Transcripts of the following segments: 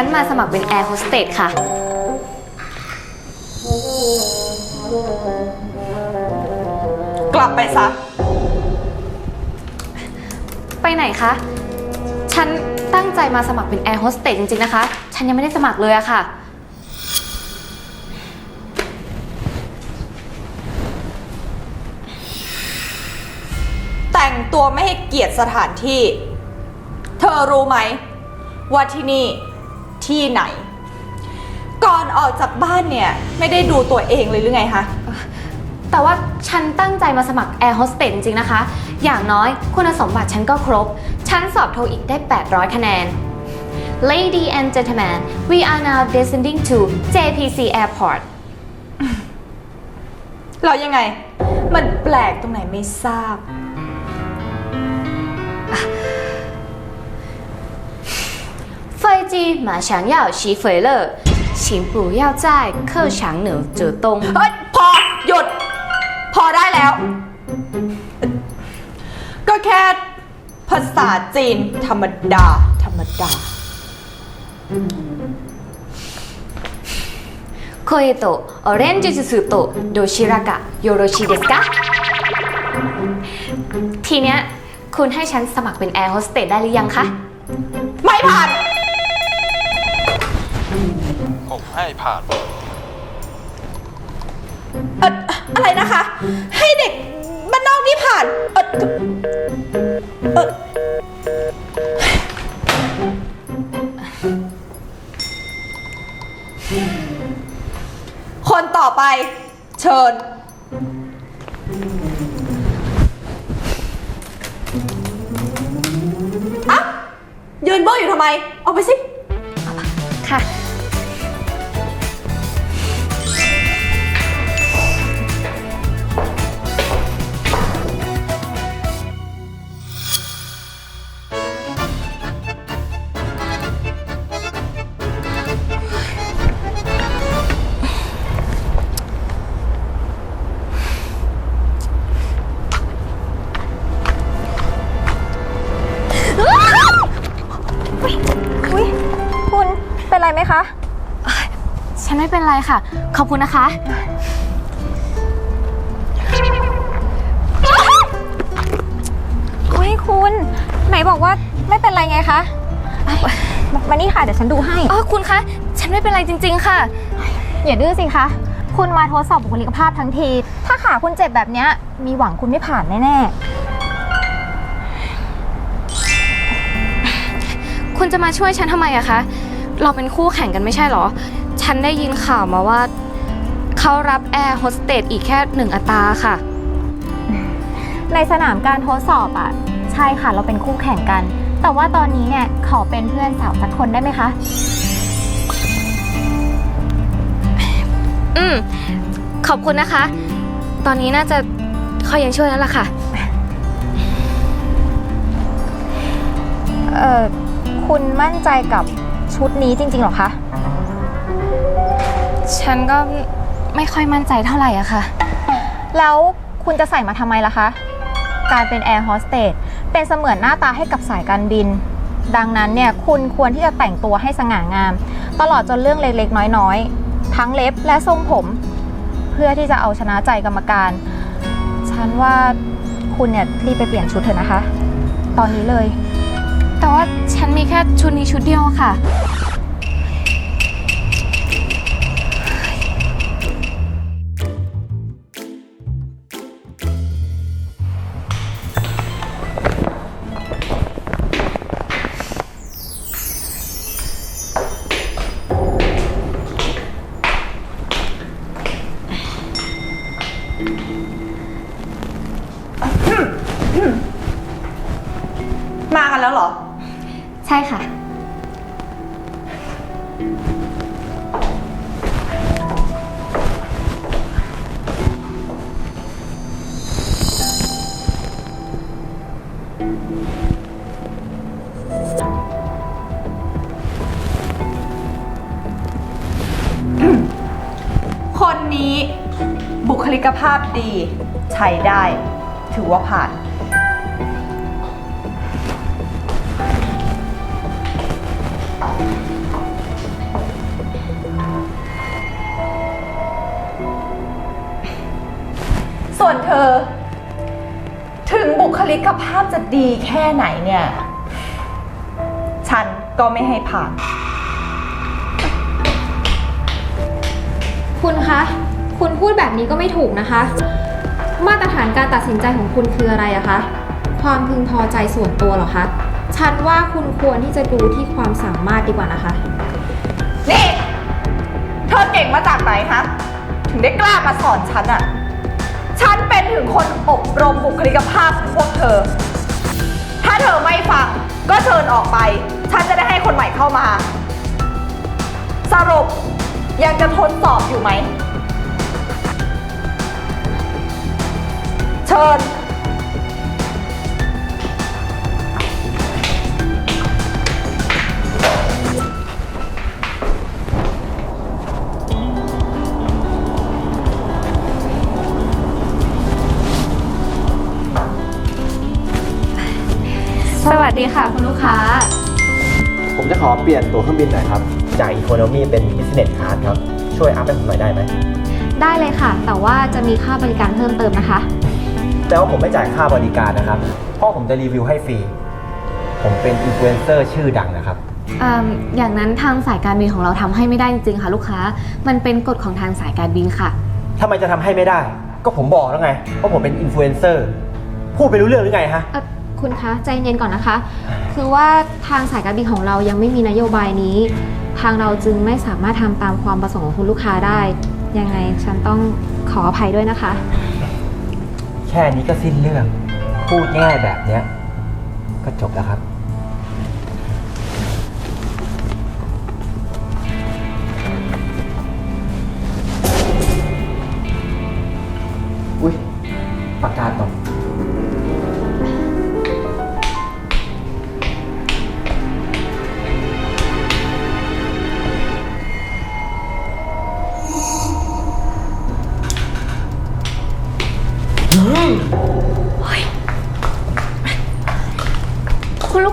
ฉันมาสมัครเป็นแอร์โฮสเตสค่ะ กลับไปซะ ไปไหนคะ ฉันตั้งใจมาสมัครเป็นแอร์โฮสเตสจริงๆนะคะ ฉันยังไม่ได้สมัครเลยอะค่ะ แต่งตัวไม่ให้เกียรติสถานที่ เธอรู้ไหม ว่าที่นี่ ที่ไหน ก่อนออกจากบ้านเนี่ย ไม่ได้ดูตัวเองเลยหรือไงคะ แต่ว่าฉันตั้งใจมาสมัครแอร์โฮสเตสจริงๆนะคะ อย่างน้อยคุณสมบัติฉันก็ครบ ฉันสอบโทอีกได้ 800 คะแนน Lady and gentlemen we are now descending to JPC Airport เรายังไง มันแปลกตรงไหนไม่ทราบ飞机马上要起飞了，请不要在客舱内走动。 เฮ้ย พอ หยุด พอได้แล้ว ก็แค่ภาษาจีนธรรมดา ธรรมดา 声とオレンジジュースとどちらかよろしいですかทีเนี้ยคุณให้ฉันสมัครเป็นแอร์โฮสเตสได้หรือยังคะ ไม่ผ่าน ผมให้ผ่านเอออะไรนะคะ ให้เด็กบ้านนอกนี่ผ่านเออเออคนต่อไป เชิญ อะ ยืนเบ้ออยู่ทำไม ออกไปสิ ค่ะ ขอบคุณนะคะ อุ้ยคุณ ไหนบอกว่าไม่เป็นไรไงคะอะมามานี่ค่ะ เดี๋ยวฉันดูให้ อ๋อคุณคะ ฉันไม่เป็นไรจริง ๆ ค่ะ อย่าดื้อสิคะ คุณมาทดสอบบุคลิกภาพทั้งที ถ้าขาคุณเจ็บแบบเนี้ย มีหวังคุณไม่ผ่านแน่คุณจะมาช่วยฉันทำไมอะคะ เราเป็นคู่แข่งกันไม่ใช่เหรอ ฉันได้ยินข่าวมาว่า เขารับแอร์โฮสเตสอีกแค่หนึ่งอัตราค่ะๆในสนามการทดสอบอะใช่ค่ะเราเป็นคู่แข่งกัน แต่ว่าตอนนี้เนี่ยขอเป็นเพื่อนสาวสักคนได้ไหมคะ อืม ขอบคุณนะคะ ตอนนี้น่าจะเขายังช่วยแล้วล่ะค่ะ เอ่อ คุณมั่นใจกับชุดนี้จริงๆเหรอคะ ฉันก็ ไม่ค่อยมั่นใจเท่าไหร่อะค่ะ แล้วคุณจะใส่มาทำไมล่ะคะ การเป็นแอร์โฮสเตสเป็นเสมือนหน้าตาให้กับสายการบิน ดังนั้นเนี่ยคุณควรที่จะแต่งตัวให้สง่างาม ตลอดจนเรื่องเล็กๆ น้อยๆ ทั้งเล็บและทรงผม เพื่อที่จะเอาชนะใจกรรมการ ฉันว่าคุณเนี่ยรีบไปเปลี่ยนชุดเถอะนะคะ ตอนนี้เลย แต่ว่าฉันมีแค่ชุดนี้ชุดเดียวอะค่ะ ใช่ค่ะ คนนี้บุคลิกภาพดี ใช้ได้ ถือว่าผ่าน เธอ ถึงบุคลิกภาพจะดีแค่ไหนเนี่ย ฉันก็ไม่ให้ผ่าน คุณคะ คุณพูดแบบนี้ก็ไม่ถูกนะคะ มาตรฐานการตัดสินใจของคุณคืออะไรอะคะ ความพึงพอใจส่วนตัวเหรอคะ ฉันว่าคุณควรที่จะดูที่ความสามารถดีกว่านะคะ นี่ เธอเก่งมาจากไหนคะ ถึงได้กล้ามาสอนฉันอะ ฉันเป็นถึงคนอบรมบุคลิกภาพของพวกเธอ ถ้าเธอไม่ฟังก็เชิญออกไป ฉันจะได้ให้คนใหม่เข้ามา สรุปยังจะทดสอบอยู่ไหม เชิญ สวัสดีค่ะคุณลูกค้า ผมจะขอเปลี่ยนตัวเครื่องบินหน่อยครับ จากอีโคโนมีเป็น Business Class ครับ ช่วยอัพให้ผมหน่อยได้ไหม ได้เลยค่ะ แต่ว่าจะมีค่าบริการเพิ่มเติมนะคะ แต่ว่าผมไม่จ่ายค่าบริการนะครับเพราะผมจะรีวิวให้ฟรี ผมเป็นอินฟลูเอนเซอร์ชื่อดังนะครับอืมอย่างนั้นทางสายการบินของเราทำให้ไม่ได้จริงๆค่ะ ลูกค้า มันเป็นกฎของทางสายการบินค่ะ ทำไมจะทำให้ไม่ได้ ก็ผมบอกแล้วไงว่าผมเป็นอินฟลูเอนเซอร์ พูดไปรู้เรื่องหรือไงฮะ เอ่อ คุณคะใจเย็นก่อนนะคะ คือว่าทางสายการบินของเรายังไม่มีนโยบายนี้ ทางเราจึงไม่สามารถทำตามความประสงค์ของคุณลูกค้าได้ ยังไงฉันต้องขออภัยด้วยนะคะ แค่นี้ก็สิ้นเรื่อง พูดง่ายแบบเนี้ยก็จบแล้วครับ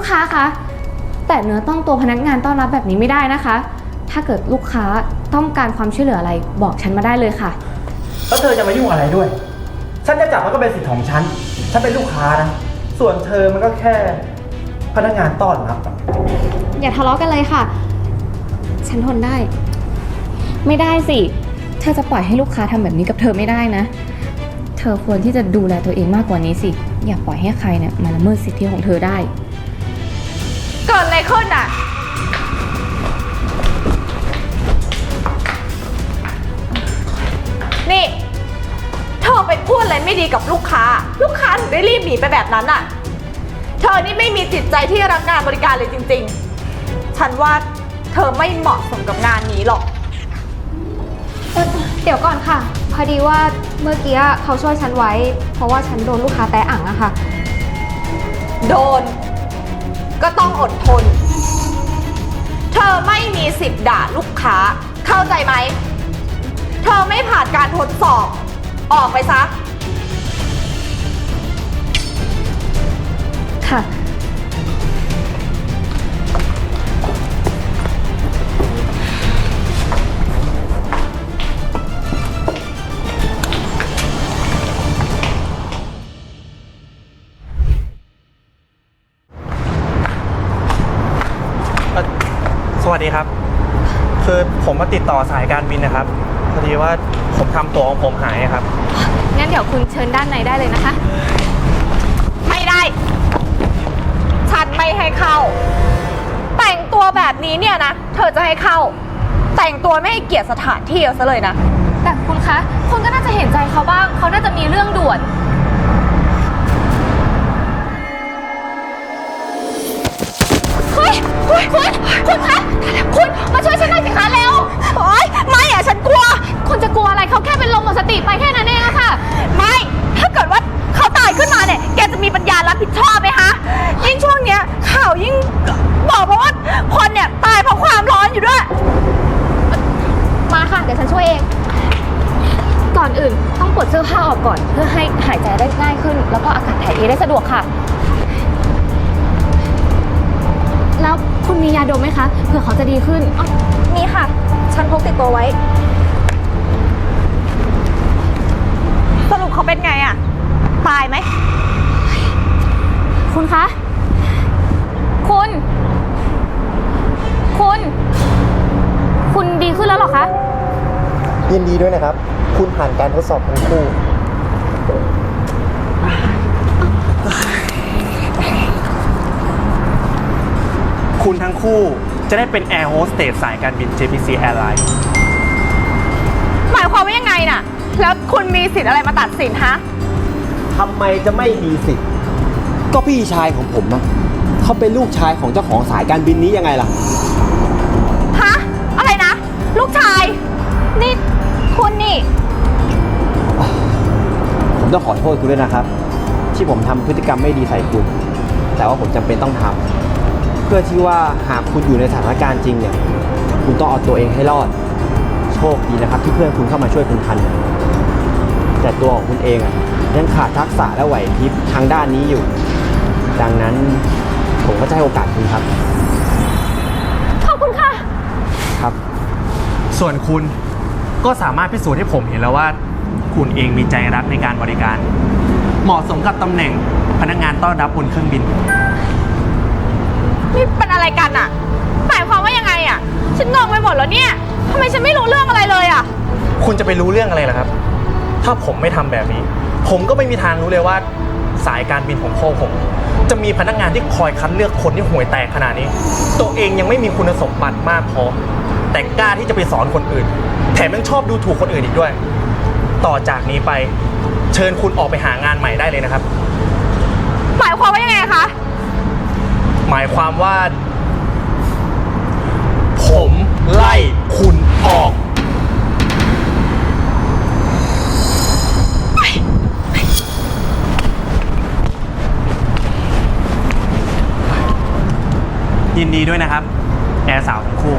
คุณลูกค้าคะ แต่เนื้อต้องตัวพนักงานต้อนรับแบบนี้ไม่ได้นะคะ ถ้าเกิดลูกค้าต้องการความช่วยเหลืออะไรบอกฉันมาได้เลยค่ะ แล้วเธอจะมายุ่งอะไรด้วย ฉันจะจับมันก็เป็นสิทธิ์ของฉัน ฉันเป็นลูกค้านะ ส่วนเธอมันก็แค่พนักงานต้อนรับอะอย่าทะเลาะกันเลยค่ะ ฉันทนได้ ไม่ได้สิ เธอจะปล่อยให้ลูกค้าทำแบบนี้กับเธอไม่ได้นะ เธอควรที่จะดูแลตัวเองมากกว่านี้สิ อย่าปล่อยให้ใครเนี่ยมาละเมิดสิทธิของเธอได้ ดอะไรไม่ดีกับลูกค้า ลูกค้าถึงได้รีบหนีไปแบบนั้นอะเธอนี่ไม่มีจิตใจที่รักงานบริการเลยจริง ๆ ฉันว่าเธอไม่เหมาะสมกับงานนี้หรอก เอ่อเดี๋ยวก่อนค่ะ พอดีว่าเมื่อกี้เขาช่วยฉันไว้ เพราะว่าฉันโดนลูกค้าแตะอ่างอะค่ะ โดน ก็ต้องอดทน เธอไม่มีสิทธิ์ด่าลูกค้า เข้าใจไหม เธอไม่ผ่านการทดสอบ ออกไปซะ ค่ะ เอ่อสวัสดีครับ คือผมมาติดต่อสายการบินนะครับ พอดีว่าผมทำตั๋วของผมหายครับ งั้นเดี๋ยวคุณเชิญด้านในได้เลยนะคะ ไม่ได้ ฉัน ไม่ให้เข้า แต่งตัวแบบนี้เนี่ยนะ เธอจะให้เข้า แต่งตัวไม่ให้เกียรติสถานที่เอาซะเลยนะ แต่คุณคะ คุณก็น่าจะเห็นใจเขาบ้าง เขาน่าจะมีเรื่องด่วน เฮ้ย คุณ คุณ คุณคะ คุณ มาช่วยฉันหน่อยสิคะเร็ว โอ๊ย ไม่อะฉัน คุณจะกลัวอะไรเขาแค่เป็นลมหมดสติไปแค่นั้นเองอะค่ะ ไม่ถ้าเกิดว่าเขาตายขึ้นมาเนี่ย แกจะมีปัญญารับผิดชอบไหมฮะยิ่งช่วงเนี้ยข่าวยิ่งบอกมาว่าคนเนี่ยตายเพราะความร้อนอยู่ด้วย มาค่ะ เดี๋ยวฉันช่วยเอง ก่อนอื่นต้องปลดเสื้อผ้าออกก่อน เพื่อให้หายใจได้ง่ายขึ้น แล้วก็อากาศถ่ายเทได้สะดวกค่ะ แล้วคุณมียาดมไหมคะเผื่อเขาจะดีขึ้นอ๋อนี่ค่ะ ฉันพกติดตัวไว้ สรุป เขาเป็นไงอะตายไหม คุณคะ คุณ คุณ คุณดีขึ้นแล้วเหรอคะ ยินดีด้วยนะครับ คุณผ่านการทดสอบทั้งคู่ คุณทั้งคู่จะได้เป็นแอร์โฮสเตสสายการบิน JPC Airlines หมายความว่ายังไงน่ะ แล้วคุณมีสิทธิ์อะไรมาตัดสินฮะ ทำไมจะไม่มีสิทธิ์ ก็พี่ชายของผมอะเขาเป็นลูกชายของเจ้าของสายการบินนี้ยังไงล่ะ ฮะ อะไรนะ ลูกชาย นี่ คุณนี่ ผมต้องขอโทษคุณด้วยนะครับ ที่ผมทำพฤติกรรมไม่ดีใส่คุณ แต่ว่าผมจำเป็นต้องทำเพื่อที่ว่าหากคุณอยู่ในสถานการณ์จริงเนี่ย คุณต้องเอาตัวเองให้รอดโช คดีนะครับ ที่เพื่อนคุณเข้ามาช่วยคุณทัน แต่ตัวของคุณเองอะยังขาดทักษะและไหวพริบทางด้านนี้อยู่ ดังนั้นผมก็จะให้โอกาสคุณครับ ขอบคุณค่ะ ครับ ส่วนคุณก็สามารถพิสูจน์ให้ผมเห็นแล้วว่า คุณเองมีใจรักในการบริการ เหมาะสมกับตำแหน่งพนักงานต้อนรับบนเครื่องบิน นี่เป็นอะไรกันอะหมายความว่ายังไงอะ ฉันงงไปหมดแล้วเนี่ยทำไมฉันไม่รู้เรื่องอะไรเลยอะคุณจะไปรู้เรื่องอะไรล่ะครับ ถ้าผมไม่ทำแบบนี้ ผมก็ไม่มีทางรู้เลยว่า สายการบินของพ่อผม จะมีพนักงานที่คอยคัดเลือกคนที่ห่วยแตกขนาดนี้ ตัวเองยังไม่มีคุณสมบัติมากพอ แต่กล้าที่จะไปสอนคนอื่น แถมยังชอบดูถูกคนอื่นอีกด้วย ต่อจากนี้ไป เชิญคุณออกไปหางานใหม่ได้เลยนะครับ หมายความว่ายังไงคะ หมายความว่าผม ไล่คุณออก ยินดีด้วยนะครับ แอร์สาวทั้งคู่